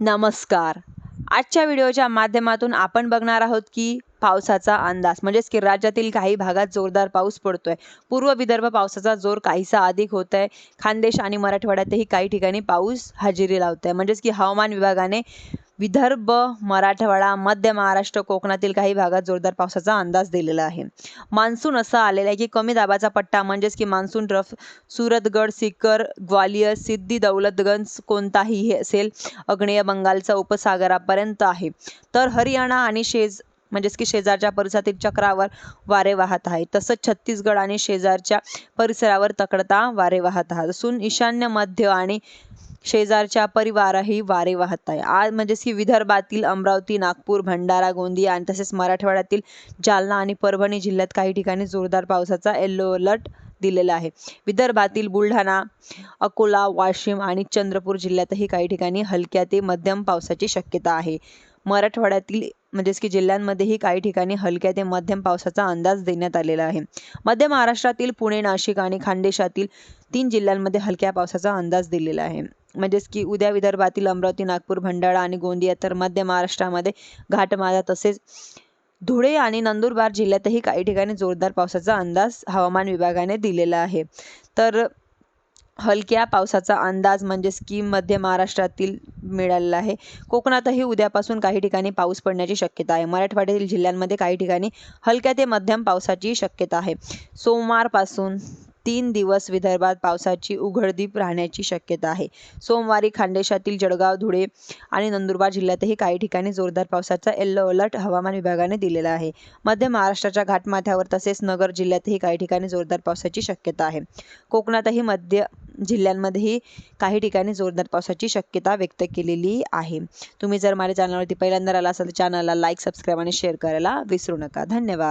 नमस्कार. आजच्या व्हिडिओच्या माध्यमातून आपण बघणार आहोत की पावसाचा अंदाज म्हणजेच की राज्यातील काही भागात जोरदार पाऊस पडतोय. पूर्व विदर्भ पावसाचा जोर काहीसा अधिक होत आहे खानदेश आणि मराठवाड्यातही काही ठिकाणी पाऊस हजेरी लावत आहे म्हणजेच की हवामान विभागाने विदर्भ मराठवाडा मध्य महाराष्ट्र कोकणातील काही भागात जोरदार पावसाचा अंदाज दिलेला आहे. मान्सून असा आलेला आहे की कमी दाबाचा पट्टा म्हणजेच की मान्सून रफ सुरतगड सिकर ग्वालियर सिद्धी दौलतगंज कोणताही हे असेल आग्नेय बंगालचा उपसागरापर्यंत आहे. तर हरियाणा आणि शेज म्हणजेच की शेजारच्या परिसरातील चक्रावर वारे वाहत आहे. तसंच छत्तीसगड आणि शेजारच्या परिसरावर तकडता वारे वाहत आहात. असून ईशान्य मध्य आणि शेजारच्या परिवारही वारे वाहत आहे. आज म्हणजेच की विदर्भातील अमरावती नागपूर भंडारा गोंदिया आणि तसेच मराठवाड्यातील जालना आणि परभणी जिल्ह्यात काही ठिकाणी जोरदार पावसाचा येल्लो अलर्ट दिलेला आहे. विदर्भातील बुलढाणा अकोला वाशिम आणि चंद्रपूर जिल्ह्यातही काही ठिकाणी हलक्या ते मध्यम पावसाची शक्यता आहे. मराठवाड्यातील म्हणजेच की जिल्ह्यांमध्येही काही ठिकाणी हलक्या ते मध्यम पावसाचा अंदाज देण्यात आलेला आहे. मध्य महाराष्ट्रातील पुणे नाशिक आणि खानदेशातील तीन जिल्ह्यांमध्ये हलक्या पावसाचा अंदाज दिलेला आहे. म्हणजेच की उद्या विदर्भातील अमरावती नागपूर भंडारा आणि गोंदिया तर मध्य महाराष्ट्रामध्ये घाटमाला तसेच धुळे आणि नंदुरबार जिल्ह्यातही काही ठिकाणी जोरदार पावसाचा अंदाज हवामान विभागाने दिलेला आहे. तर हलक्या पावसाचा अंदाज म्हणजेच की मध्य महाराष्ट्रातील मिळालेला आहे. कोकणातही उद्यापासून काही ठिकाणी पाऊस पडण्याची शक्यता आहे. मराठवाड्यातील जिल्ह्यांमध्ये काही ठिकाणी हलक्या ते मध्यम पावसाची शक्यता आहे. सोमवारपासून तीन दिवस विदर्भात पावसाची उघडदीप राहण्याची शक्यता आहे. सोमवारी खान्देशातील जळगाव धुळे आणि नंदुरबार जिल्ह्यातही काही ठिकाणी जोरदार पावसाचा येल्लो अलर्ट हवामान विभागाने दिलेला आहे. मध्य महाराष्ट्राच्या घाटमाथ्यावर तसेच नगर जिल्ह्यातही काही ठिकाणी जोरदार पावसाची शक्यता आहे. कोकणातही मध्य जिल्ह्यांमध्येही काही ठिकाणी जोरदार पावसाची शक्यता व्यक्त केलेली आहे. तुम्ही जर माझ्या चॅनलवरती पहिल्यांदा आला असाल तर चॅनलला लाईक सबस्क्राईब आणि शेअर करायला विसरू नका. धन्यवाद.